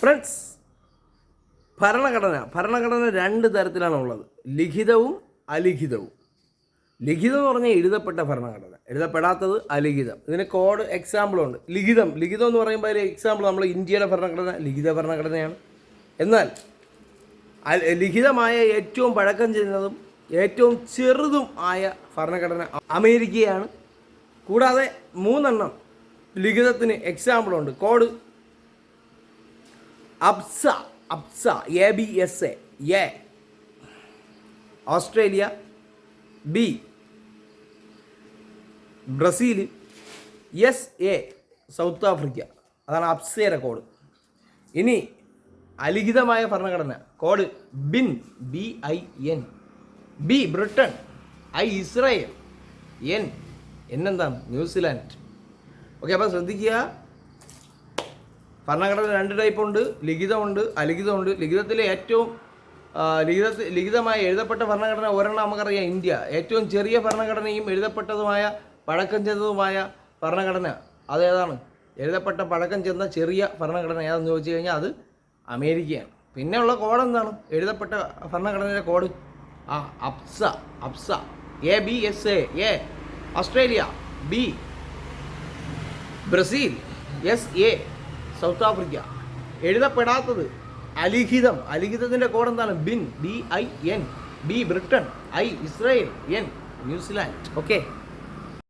Friends ഭരണഘടന ഭരണഘടന രണ്ട് തരത്തിലാണ് ഉള്ളത് ലിഖിതവും അലിഖിതവും. ലിഖിതം എന്ന് പറഞ്ഞാൽ എഴുതപ്പെട്ട ഭരണഘടന. എഴുതപ്പെടാത്തത് അലിഖിതം. ഇതിന് കോഡ് എക്സാമ്പിളുണ്ട് ലിഖിതം. ലിഖിതം എന്ന് പറയുമ്പോൾ അതിൽ എക്സാമ്പിൾ നമ്മൾ ഇന്ത്യയുടെ ഭരണഘടന ലിഖിത ഭരണഘടനയാണ്. എന്നാൽ ലിഖിതമായ ഏറ്റവും പഴക്കം ചെന്നതും ഏറ്റവും ചെറുതും ആയ ഭരണഘടന അമേരിക്കയാണ്. കൂടാതെ മൂന്നെണ്ണം ലിഖിതത്തിന് എക്സാമ്പിളുണ്ട് കോഡ് അബ്സ അബ്സ A B S A Australia B Brazil S A South Africa. അതാണ് അബ്സയുടെ കോഡ്. ഇനി അലിഖിതമായ ഭരണഘടന. Code bin B I N B Britain. I Israel. N എന്നെന്താണ്? New Zealand. Okay അപ്പോൾ ശ്രദ്ധിക്കുക. ഭരണഘടന രണ്ട് ടൈപ്പ് ഉണ്ട്. ലിഖിതമുണ്ട് അലിഖിതമുണ്ട്. ലിഖിതത്തിലെ ഏറ്റവും ലിഖിത ലിഖിതമായി എഴുതപ്പെട്ട ഭരണഘടന ഒരെണ്ണം നമുക്കറിയാം ഇന്ത്യ. ഏറ്റവും ചെറിയ ഭരണഘടനയും എഴുതപ്പെട്ടതുമായ പഴക്കം ചെന്നതുമായ ഭരണഘടന അതേതാണ്? എഴുതപ്പെട്ട പഴക്കം ചെന്ന ചെറിയ ഭരണഘടന ഏതെന്ന് ചോദിച്ചു കഴിഞ്ഞാൽ അത് അമേരിക്കയാണ്. പിന്നെ ഉള്ള കോഡ് എന്താണ്? എഴുതപ്പെട്ട ഭരണഘടനയുടെ കോഡ് ആ അപ്സ അപ്സ A B S A A Australia. B Brazil. S A. South Africa. എഴുതപ്പെടാത്തത് അലിഖിതം. അലിഖിതത്തിന്റെ കോഡ് എന്താണ്? Bin B I N B Britain I Israel N New Zealand. Okay?